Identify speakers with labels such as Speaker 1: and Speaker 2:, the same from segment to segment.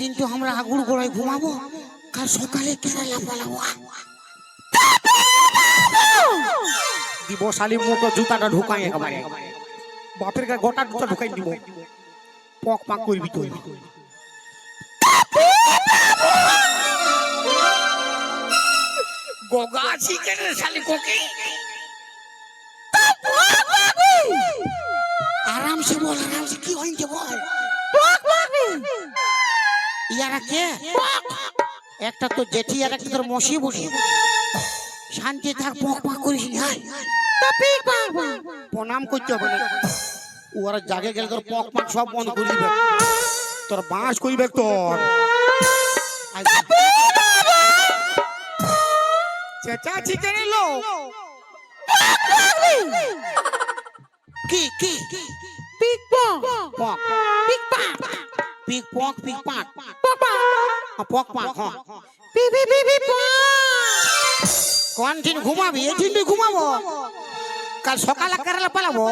Speaker 1: দিন তো আমরা আগুর গোড়ায় ঘুমাবো কাল সকালে কেরালা পালাবো। দিব শালি মোটো জুতাটা ঢুকাই একেবারে। বাপের গায়ে গোটা জুতা ঢুকাই দিব। পক পাক করবি তুই। গগা আছি কেন শালি কোকে? আরামসে বল আরামসে কি হইছে বল? ইয়ারা কে একটা তো জেঠি আর একটা তোর মশি বসি। শান্তি থাক পক পাক করিস প্রণাম করতে হবে ওরা জাগে গেলে তোর পক পাক সব বন্ধ করে দিবে। তোর বাঁশ কইবে তোর? চেঁচা চিকেন এলো কি কি? পিক পক পক পিক পাক পিক পক পিক পাক পক পাক হ্যাঁ পি পি পি পি কোন দিন ঘুমাবি? এই দিন তুই ঘুমাবো? কাল সকালে কেরালা পালাবো?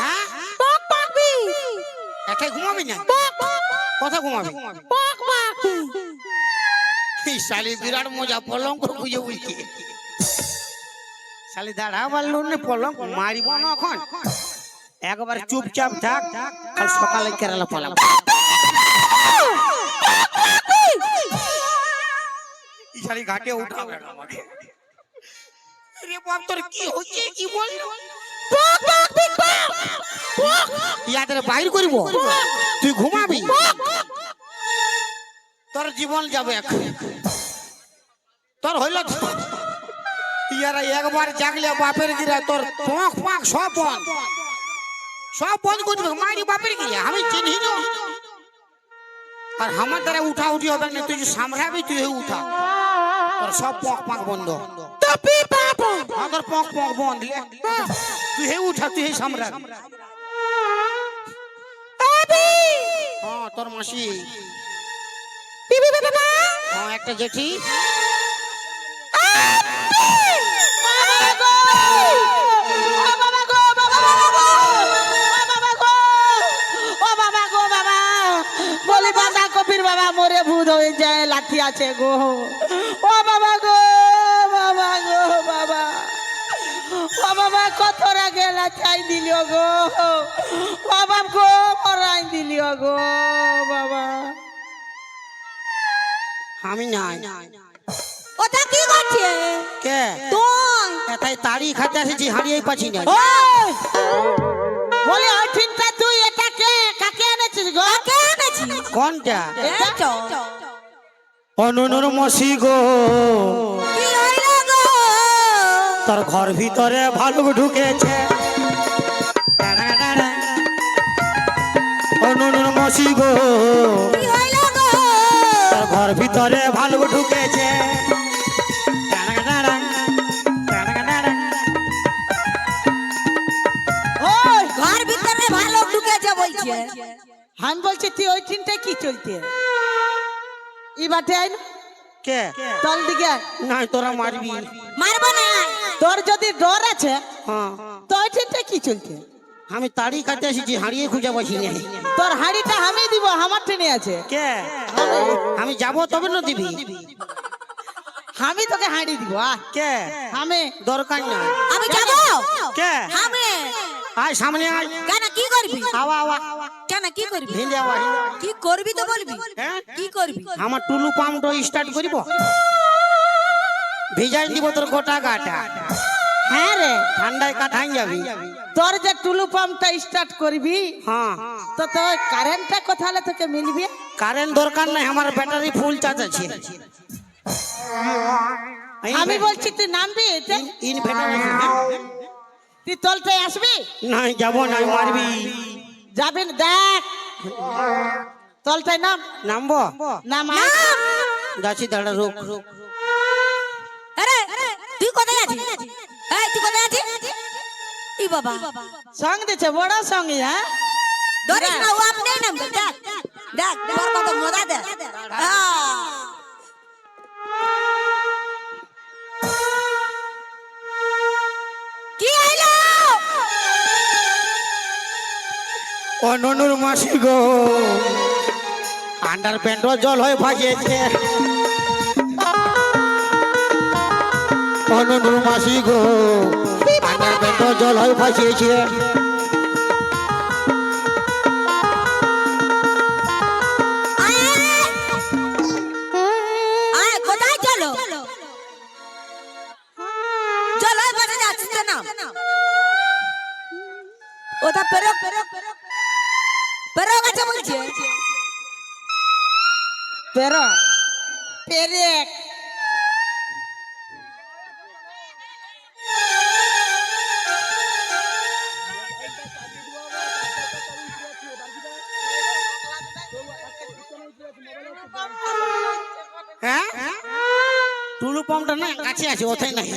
Speaker 1: হ্যাঁ? একাই ঘুমাবি না কথা ঘুমাবি? এই শালি বিরাট মজা পলঙ্ক খুঁজে বুঝছি শালি দাঁড়া পারল না পলঙ্ক মারিব না এখন। একবার চুপচাপ থাক কাল সকালে কেরালা পালাবো। এই শালি ঘাটে উঠাবে না আমাকে। রে বাপ তোর কি হচ্ছে কি বল ইয়াদের বাইর করিব? তুই ঘুমাবি? তোর জীবন যাবে। তোর হইল ইয়ারা একবার জাগলে বাপের গিরা তোর পখ পাক সব বন্ধ সব বন্ধ করে দিবে মারি বাপের গিরা আমি চিনি না আর আমার দ্বারা উঠা উঠি হবে না তুই যে সামলাবি তুই উঠা। তোর সব পক পাক বন্ধ। তোর পক পক বন্ধ। তুই হে উঠা তুই হে সামলাবি হ্যাঁ তোর মাসি। হ্যাঁ একটা জেঠি।
Speaker 2: বাবা মরে ভূত হয়ে যায় লাঠি আছে গো। ও বাবা গো বাবা গো বাবা। ও বাবা কত রাগে দিলিও গো। ও বাবা গো মরাই দিলিও গো বাবা।
Speaker 1: আমি নাই।
Speaker 2: ওটা কি করছে?
Speaker 1: কে?
Speaker 2: তুই
Speaker 1: এটাই তাড়ি খাতে আসেছি হারিয়ে পাচ্ছি না!
Speaker 2: বলি ওই তুই এটা কে? কাকে এনেছিস গো? কে এনেছিস
Speaker 1: কোনটা অনুনুর মসি গো। তোর ঘর ভিতরে ভালুক ঢুকেছে। অনুনুর মসি গো? তোর ঘর ভিতরে ভালুক ঢুকেছে।
Speaker 2: আমি বলছি তুই ওই ঠিনটা কি চলতে? ই বাটে আইন
Speaker 1: কে?
Speaker 2: তল দিকে
Speaker 1: না তোরা মারবি।
Speaker 2: মারবো না। তোর যদি ডর আছে
Speaker 1: হ্যাঁ।
Speaker 2: তো ওই ঠিনটা কি চলতে?
Speaker 1: আমি তাড়ি খাতে এসেছি হারিয়ে খুঁজে পাচ্ছি না।
Speaker 2: তোর হাড়িটা আমি দিব আমার ট্রেনে আছে।
Speaker 1: কে? আমি যাব তবে না দিবি?
Speaker 2: আমি তোকে হাঁড়ি দিব আ
Speaker 1: কে?
Speaker 2: আমি।
Speaker 1: দরকার না
Speaker 2: আমি যাব।
Speaker 1: কে?
Speaker 2: আমি।
Speaker 1: আয় সামনে আয়।
Speaker 2: কেন কি করবি?
Speaker 1: আওয়া আওয়া।
Speaker 2: কেন? কি করবি?
Speaker 1: ভিন্দে আওয়া
Speaker 2: কি করবি তো বলবি?
Speaker 1: হ্যাঁ?
Speaker 2: কি করবি?
Speaker 1: আমার টুলু পাম্পটা স্টার্ট করিব? ভিজাই দিব তোর গোটা গাটা।
Speaker 2: হ্যাঁ রে
Speaker 1: ঠান্ডায় কাঠাই যাবি।
Speaker 2: তোর যে টুলু পাম্পটা স্টার্ট করবি
Speaker 1: হ্যাঁ।
Speaker 2: তো তোর কারেন্টটা কোথালে তোকে মিলবে?
Speaker 1: কারেন্ট দরকার নাই আমার ব্যাটারি ফুল চার্জ আছে।
Speaker 2: আমি বলছি তুই নামবি এতে?
Speaker 1: ইনভার্টার?
Speaker 2: তুই তলটায় আসবি?
Speaker 1: নাই যাব নাই মারবি।
Speaker 2: যাবি না, দেখ তলটায় নাম
Speaker 1: নামবো
Speaker 2: নাম
Speaker 1: যাচ্ছি দাঁড়া রোক রোক
Speaker 3: আরে তুই কোথায় আছিস এই তুই কোথায় আছিস ই বাবা
Speaker 2: সঙ্গ দিছে বড় সঙ্গী হ্যাঁ
Speaker 3: ধরিস না ও আপনি নাম দেখ দেখ তোর কত মজা দে কি হইল
Speaker 1: ননুর মাসি গো। আন্ডার প্যান্টও জল হয়ে ভাগিয়েছে অননুর ননুর মাসি গো, আন্ডার প্যান্টও জল হয়ে ফাঁসিয়েছে
Speaker 3: না
Speaker 1: কাছে আছে নাই।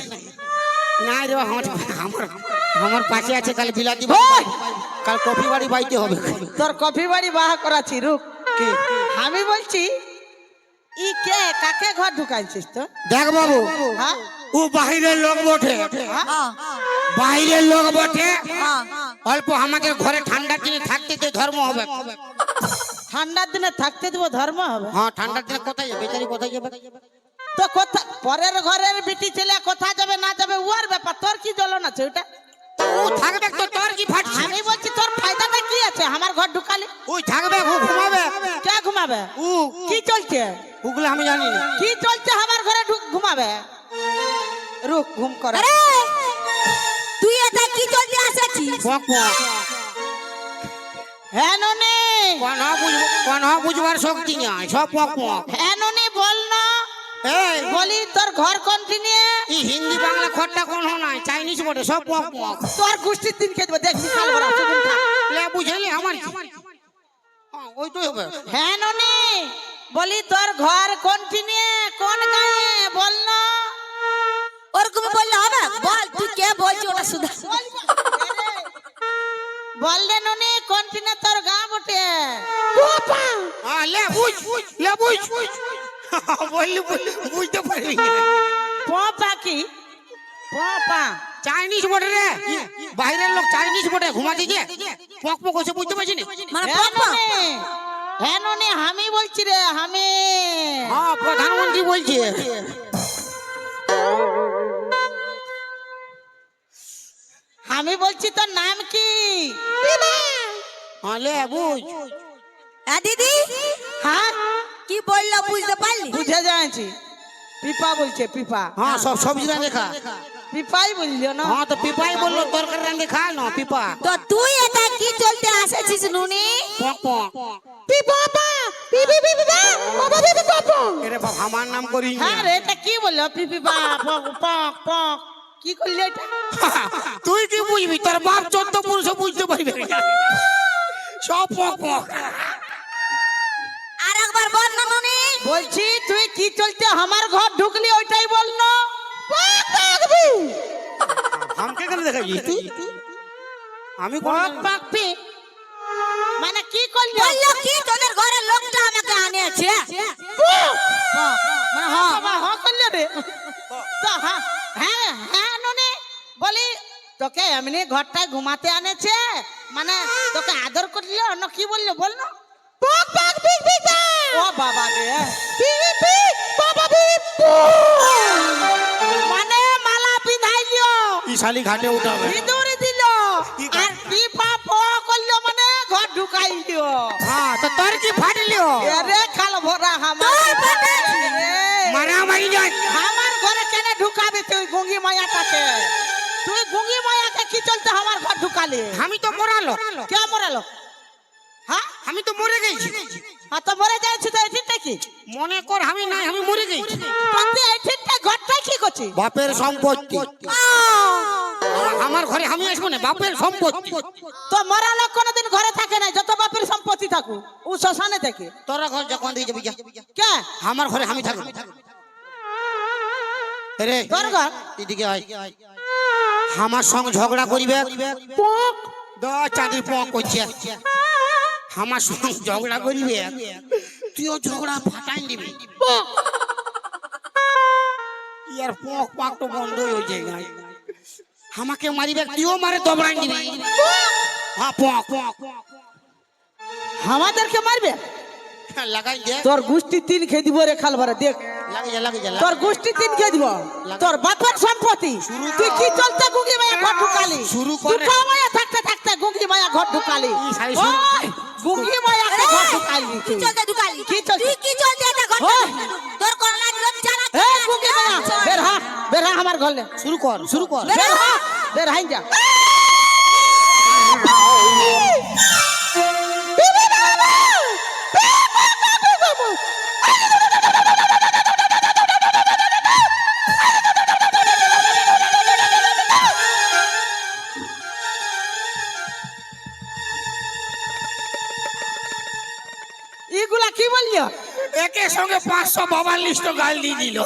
Speaker 1: না রে আমার আমার আমার পাশে আছে কাল বিলাতি কাল কফি বাড়ি বাইতে হবে।
Speaker 2: তোর কফি বাড়ি বাহা করাছি রুক
Speaker 1: কে?
Speaker 2: আমি বলছি ই কে কাকে ঘর ঢুকাইছিস তো
Speaker 1: দেখ বাবু
Speaker 2: হ্যাঁ?
Speaker 1: ও বাহিরের লোক বটে।
Speaker 3: হ্যাঁ?
Speaker 1: বাহিরের লোক বটে।
Speaker 3: হ্যাঁ।
Speaker 1: অল্প আমাদের ঘরে ঠান্ডার দিনে থাকতে তো ধর্ম হবে।
Speaker 2: ঠান্ডার দিনে থাকতে দেবো ধর্ম হবে?
Speaker 1: হ্যাঁ ঠান্ডার দিনে কোথায় যাবে? বেচারি কোথায় যাবে?
Speaker 2: তো কোথা পরের ঘরের বিটি ছেলে কোথায় যাবে না যাবে উয়ার ব্যাপার। তোর কি জ্বলন আছে ওটা
Speaker 1: ও থাকবে তো তোর কি ফাটছে?
Speaker 2: আমি বলছি তোর ফায়দাটা কি আছে? আমার ঘর ঢুকালি?
Speaker 1: ওই থাকবে ও ঘুমাবে।
Speaker 2: কে ঘুমাবে?
Speaker 1: ও
Speaker 2: কি চলছে?
Speaker 1: ওগুলো আমি জানি না।
Speaker 2: কি চলছে আমার ঘরে ঢুক ঘুমাবে? রুক ঘুম করে।
Speaker 3: আরে তুই এটা কি চলছে আসেছিস?
Speaker 1: পক পক
Speaker 2: হ্যাঁ ননি।
Speaker 1: কোন বুঝব কোন বুঝবার শক্তি নাই সব পক পক
Speaker 2: হ্যাঁ
Speaker 1: এই
Speaker 2: বলি তোর ঘর কোনটি
Speaker 1: এই হিন্দি বাংলা খট্টা কোন নাই? চাইনিজ বটে সব পক পক
Speaker 2: তোর গোষ্ঠীর দিন খেয়ে দেবো দেখবি কাল বড়।
Speaker 1: লে বুঝলি আমার কি? হ্যাঁ, ওই তো হবে।
Speaker 2: হ্যাঁ ননি। বলি তোর ঘর কোনটি কোন গায়ে বল না।
Speaker 3: ওরকম বললে হবে? বল তুই কে বলছিস ওটা শুধু।
Speaker 2: বল রে ননি কোনটি তোর গা বটে?
Speaker 1: হ্যাঁ লে বুঝ লে বুঝ। বললি বুঝতে পারবি না।
Speaker 2: কি?
Speaker 1: চাইনিজ বটে রে। বাইরের লোক চাইনিজ বটে ঘুমাতে গিয়ে। পক পক হচ্ছে বুঝতে পারছি না?
Speaker 3: মানে
Speaker 2: হ্যাঁ
Speaker 3: পাপা
Speaker 2: হ্যাঁ ননি আমি বলছি রে আমি।
Speaker 1: হ্যাঁ প্রধানমন্ত্রী বলছে।
Speaker 2: আমি বলছি তোর নাম কি?
Speaker 1: হ্যাঁ লে বুঝ।
Speaker 3: হ্যাঁ দিদি।
Speaker 2: হ্যাঁ
Speaker 3: কি বলল বুঝতে পারলি?
Speaker 2: বুঝে যাচ্ছি পিপা বলছে পিপা।
Speaker 1: হ্যাঁ সব সবজি রাঁধে খা।
Speaker 2: পিপাই বললিও না?
Speaker 1: হ্যাঁ তো পিপাই বলল তরকারি রাঁধে খা না পিপা।
Speaker 3: তো তুই এটা কি চলতে আসেছিস নুনি?
Speaker 1: পক পক
Speaker 3: পিপাপা পিপি পিপা বাবা পিপি পাপা
Speaker 1: এরে বাবা আমার নাম করি
Speaker 2: হ্যাঁ রে এটা কি বলল? পিপি পা পক পক পক। কি করলি এটা?
Speaker 1: তুই কি বুঝবি? তোর বাপ চোদ্দ পুরুষ বুঝতে পারবে সব পক পক।
Speaker 3: আর বল না নুনি
Speaker 2: বলছি তুই কি চলছে আমার ঘর ঢুকলি ওইটাই বল না।
Speaker 1: আমাকে কেন দেখাবি? তুই আমি কোন
Speaker 2: পক পক মানে কি করলি?
Speaker 3: বলল কি তোদের ঘরের লোকটা আমাকে আনিয়েছে। মানে হ্যাঁ
Speaker 2: বাবা হ্যাঁ করলি রে। তো হ্যাঁ হ্যাঁ হ্যাঁ ননি বলি তোকে এমনি ঘরটায় ঘুমাতে আনেছে? মানে তোকে আদর করলি? অন্য কি বলল? বল না।
Speaker 3: পক পক পিক
Speaker 2: ও বাবা রে।
Speaker 3: পিক বাবা পিক
Speaker 2: মানে মালা পিধাইলিও।
Speaker 1: শালি ঘাটে উঠাবে।
Speaker 2: সিঁদুর দিল। আর পাপ করল মানে ঘর ঢুকাইলিও।
Speaker 1: হ্যাঁ তো তোর কি ফাটলিও?
Speaker 2: আরে খাল ভরা
Speaker 3: তোর ফাটাচ্ছি।
Speaker 1: মারামারি যান
Speaker 2: আমার ঘরে কেন ঢুকাবি তুই গুঙ্গি মায়াটাকে? তুই গুঙ্গি মায়াকে কি চলতে আমার ঘর ঢুকালি?
Speaker 1: আমি তো মরালো।
Speaker 2: কে মরালো? হ্যাঁ?
Speaker 1: আমি তো মরে গেছি।
Speaker 2: আর তো মরে যাচ্ছি তো এটিটা কি?
Speaker 1: মনে কর আমি নাই আমি মরে গেছি।
Speaker 2: তুই এটিটা ঘরটা কি করছিস?
Speaker 1: বাপের সম্পত্তি। আমার ঘরে আমি আসব না বাপের সম্পত্তি।
Speaker 2: তো মরা লোক কোনোদিন ঘরে থাকে না যত বাপের সম্পত্তি থাকুক ও শ্মশানে থাকে।
Speaker 1: তোরা ঘর যখন দিয়ে যাবি যা।
Speaker 2: কে?
Speaker 1: আমার ঘরে আমি থাকব। রে।
Speaker 2: তোর ঘর?
Speaker 1: এদিকে আয়। আমার সঙ্গে ঝগড়া করিবে? পক। দ চাঁদির পক করছে। আমার সঙ্গে ঝগড়া করিবে? তুইও ঝগড়া ফাটাই দিবি ইয়ার পক পাক তো বন্ধ হয়ে যায় আমাকে মারিবে তুইও মারে দবড়াই দিবি হ্যাঁ পক পক।
Speaker 2: আমাদেরকে মারবে?
Speaker 1: লাগাই দে।
Speaker 2: তোর গোষ্ঠী তিন খেয়ে দিব রে খালবারে দেখ। তোর গোষ্ঠী তিন খেয়ে দিব। তোর বাপের সম্পত্তি। তুই কি চলতে গুঙ্গি মায়া ঘর ঢুকালি?
Speaker 1: শুরু করে।
Speaker 2: থাকতে থাকতে গুঙ্গি মায়া ঘর ঢুকালি। গুঙ্গি মায়া ঘর ঢুকালি
Speaker 3: কি
Speaker 2: তুই।
Speaker 3: চলতে ঢুকালি?
Speaker 2: কি চল
Speaker 3: তুই কি চলতে এটা ঘর
Speaker 2: ওই।
Speaker 3: তোর করোনা লজ্জা চালা
Speaker 2: এ গুঙ্গি মায়া বের হা বের হা আমার ঘরে।
Speaker 1: শুরু কর শুরু কর।
Speaker 2: বের হা। বের হাই যা।
Speaker 1: পাঁচশো বাবার লিস্ট গাল দিয়ে দিল।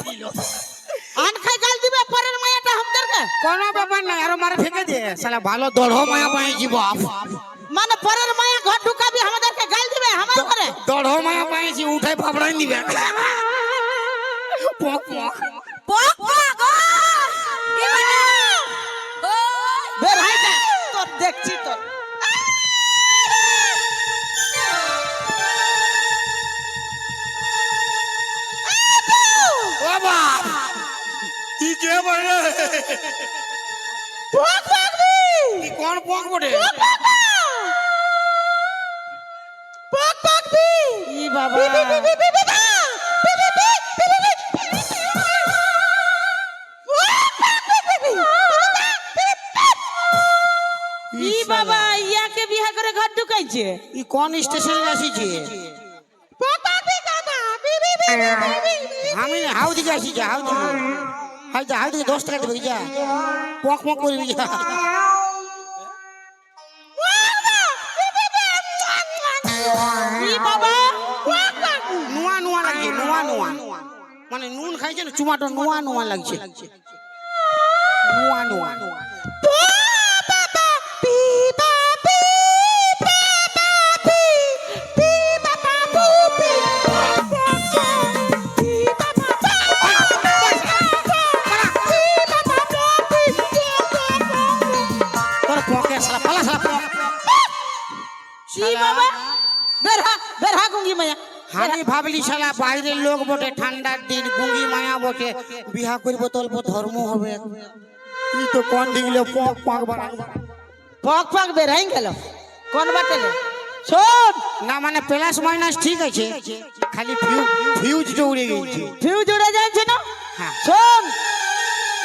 Speaker 2: আন খাই গাল দিবে পরের মায়াটা আমাদেরকে
Speaker 1: কোনো ব্যাপার নাই আরও মারে ফেকে দে সালা ভালো দড় মায়া পাইছি বাপ?
Speaker 2: মানে পরের মায়া ঘর ঢুকাবি আমাদেরকে গাল দিবে আমার করে
Speaker 1: দড় মায়া পাইছি উঠাই ফাবড়াই নিবে? পক। পক
Speaker 3: পক। পক
Speaker 2: পাকবি
Speaker 1: কি কোন পক বটে
Speaker 2: পক পাকবি ই বাবা ই বাবা ইয়াকে বিয়া করে ঘর ঢুকাইছে
Speaker 1: ই কোন স্টেশনে আসিছে আমি না হাউ দিকে আসি যা দিকে দশ টাকা দেবে যা। পক পক করবি যা। নুয়া নুয়া লাগছে নুয়া নুয়া। মানে নুন খাইছে না চুমাটো নোয়া নোয়া লাগছে। নোয়া নুয়া। ভাবলি শালা বাইরের লোক বটে ঠান্ডার দিন গুঙ্গি মায়া বটে। বিহা করব তল্প ধর্ম হবে। তুই তো কোন দিলে পক পক বাড়া।
Speaker 2: পক পক বের হাই গেল। কোন বাটেলে শোন
Speaker 1: না মানে প্লাস মাইনাস ঠিক আছে খালি ফিউজটা উড়ে গেছে।
Speaker 2: ফিউজ উড়ে যাচ্ছে না?
Speaker 1: হ্যাঁ।
Speaker 2: শোন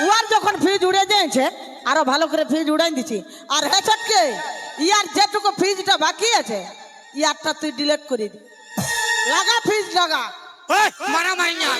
Speaker 2: উয়ার যখন ফিউজ উড়ে যাচ্ছে আরও ভালো করে ফিউজ উড়াই দিছি। আর হে চটকে ইয়ার যেটুকু ফিউজটা বাকি আছে ইয়ারটা তুই ডিলেট করে দি। লাগা ফিজ লাগা।
Speaker 1: মারা মারি না